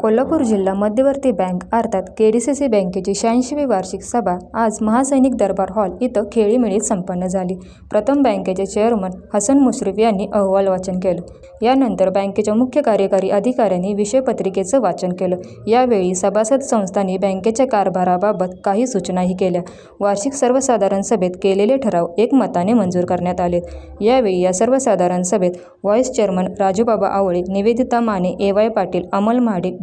कोल्हापूर जिल्हा मध्यवर्ती बँक अर्थात के डी सी सी बँकेची शहाऐंशीवी वार्षिक सभा आज महासैनिक दरबार हॉल इथं खेळीमेळीत संपन्न झाली. प्रथम बँकेचे चेअरमन हसन मुश्रीफ यांनी अहवाल वाचन केलं. यानंतर बँकेच्या मुख्य कार्यकारी अधिकाऱ्यांनी विषयपत्रिकेचं वाचन केलं. यावेळी सभासद संस्थांनी बँकेच्या कारभाराबाबत काही सूचनाही केल्या. वार्षिक सर्वसाधारण सभेत केलेले ठराव एकमताने मंजूर करण्यात आले यावेळी या सर्वसाधारण सभेत vice chairman Rajubaba Awale Nivedita Mane A Y Patil Amal Mahadik